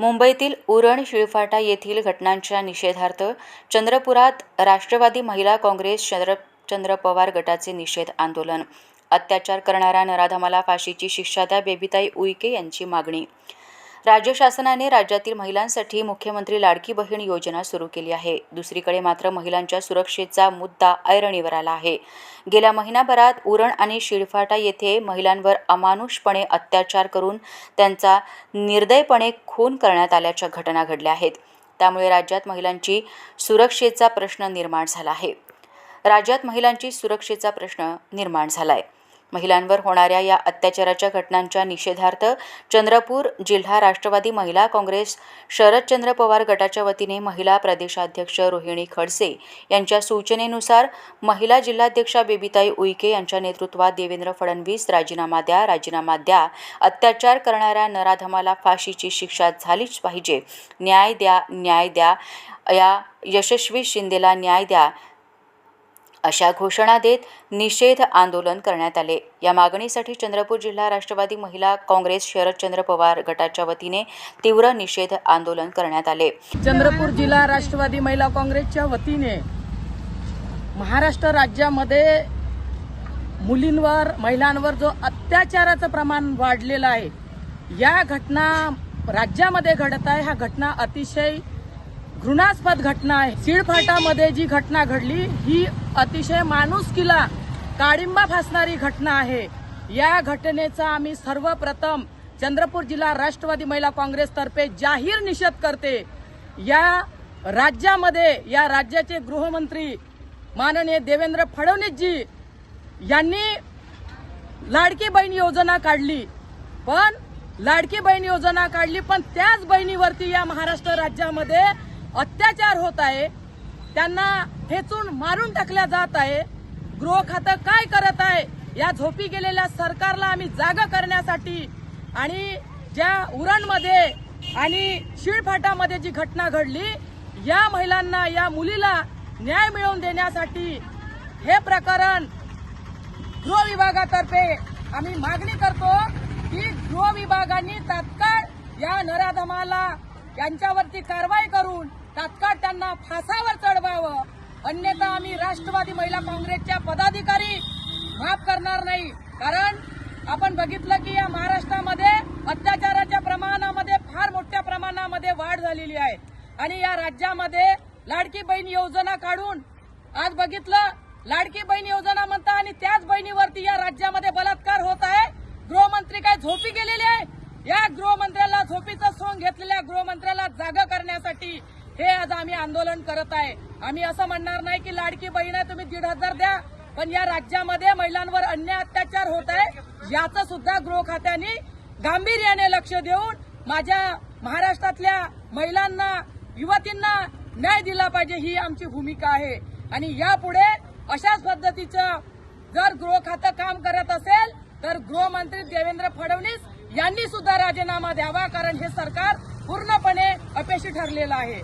मुंबईतील उरण शिळफाटा येथील घटनांच्या निषेधार्थ चंद्रपुरात राष्ट्रवादी महिला काँग्रेस चंद्र चंद्र पवार गटाचे निषेध आंदोलन. अत्याचार करणाऱ्या नराधमाला फाशीची शिक्षा द्या बेबीताई उईके यांची मागणी. राज्य शासनाने राज्यातील महिलांसाठी मुख्यमंत्री लाडकी बहीण योजना सुरू केली आहे. दुसरीकडे मात्र महिलांच्या सुरक्षेचा मुद्दा ऐरणीवर आला आहे. गेल्या महिनाभरात उरण आणि शिळफाटा येथे महिलांवर अमानुषपणे अत्याचार करून त्यांचा निर्दयपणे खून करण्यात आल्याच्या घटना घडल्या आहेत. त्यामुळे राज्यात महिलांची सुरक्षेचा प्रश्न निर्माण झाला आहे. राज्यात महिलांची सुरक्षेचा प्रश्न निर्माण झाला आहे महिलांवर होणाऱ्या या अत्याचाराच्या घटनांच्या निषेधार्थ चंद्रपूर जिल्हा राष्ट्रवादी महिला काँग्रेस शरदचंद्र पवार गटाच्या वतीने महिला प्रदेशाध्यक्ष रोहिणी खडसे यांच्या सूचनेनुसार महिला जिल्हाध्यक्षा बेबीताई उईके यांच्या नेतृत्वात देवेंद्र फडणवीस राजीनामा द्या राजीनामा द्या. अत्याचार करणाऱ्या नराधमाला फाशीची शिक्षा झालीच पाहिजे. न्याय द्या न्याय द्या. या यशस्वी शिंदेला न्याय द्या. अशा घोषणा देत निषेध आंदोलन करण्यात आले. या मागणीसाठी चंद्रपूर जिल्हा राष्ट्रवादी महिला काँग्रेस शरदचंद्र पवार गटाच्या वतीने तीव्र निषेध आंदोलन करण्यात आले. चंद्रपूर जिल्हा राष्ट्रवादी महिला काँग्रेसच्या वतीने महाराष्ट्र राज्यामध्ये मुलींवर महिलांवर जो अत्याचाराचं प्रमाण वाढलेलं आहे या घटना राज्यामध्ये घडत आहे. ह्या घटना अतिशय घृणास्पद घटना आहे. सिळफाटामध्ये जी घटना घडली ही अतिशय माणुसकीला काळिंबा फासणारी घटना आहे. या घटनेचा आम्ही सर्वप्रथम चंद्रपूर जिल्हा राष्ट्रवादी महिला काँग्रेसतर्फे जाहीर निषेध करते. या राज्यामध्ये या राज्याचे गृहमंत्री माननीय देवेंद्र फडणवीसजी यांनी लाडकी बहीण योजना काढली. पण लाडकी बहीण योजना काढली पण त्याच बहिणीवरती या महाराष्ट्र राज्यामध्ये अत्याचार होत आहे. त्यांना ठेचून मारून टाकल्या जात आहे. गृह खातं काय करत आहे? या झोपी गेलेल्या सरकारला आम्ही जागा करण्यासाठी आणि ज्या उरणमध्ये आणि शिळफाटामध्ये जी घटना घडली या महिलांना या मुलीला न्याय मिळवून देण्यासाठी हे प्रकरण गृह विभागातर्फे आम्ही मागणी करतो की गृह विभागाने तात्काळ या नराधमाला यांच्यावरती कारवाई करून फासावर चढवावं. अन्यथा आम्ही राष्ट्रवादी महिला काँग्रेसच्या पदाधिकारी माफ करणार नाही. कारण आपण बघितलं की या महाराष्ट्रामध्ये अत्याचाराच्या प्रमाणामध्ये फार मोठ्या प्रमाणामध्ये वाढ झालेली आहे. आणि या राज्यामध्ये लाडकी बहीण योजना काढून आज बघितलं लाडकी बहीण योजना म्हणता आणि त्याच बहिणीवरती या राज्यामध्ये बलात्कार होत आहे. गृहमंत्री काय झोपी गेलेली आहे? या गृहमंत्र्याला झोपीचं सोंग घेतलेल्या गृहमंत्र्याला जागा करण्यासाठी हे आज आम्ही आंदोलन करत आहे. आम्ही असं म्हणणार नाही की लाडकी बहीण आहे तुम्ही दीड हजार द्या. पण या राज्यामध्ये महिलांवर अन्याय अत्याचार होत आहे. याचं सुद्धा गृह खात्याने गांभीर्याने लक्ष देऊन माझ्या महाराष्ट्रातल्या महिलांना युवतींना न्याय दिला पाहिजे ही आमची भूमिका आहे. आणि यापुढे अशाच पद्धतीचं जर गृह खातं काम करत असेल तर गृहमंत्री देवेंद्र फडणवीस यांनी सुद्धा राजीनामा द्यावा कारण हे सरकार पूर्णपणे अपयशी ठरलेलं आहे.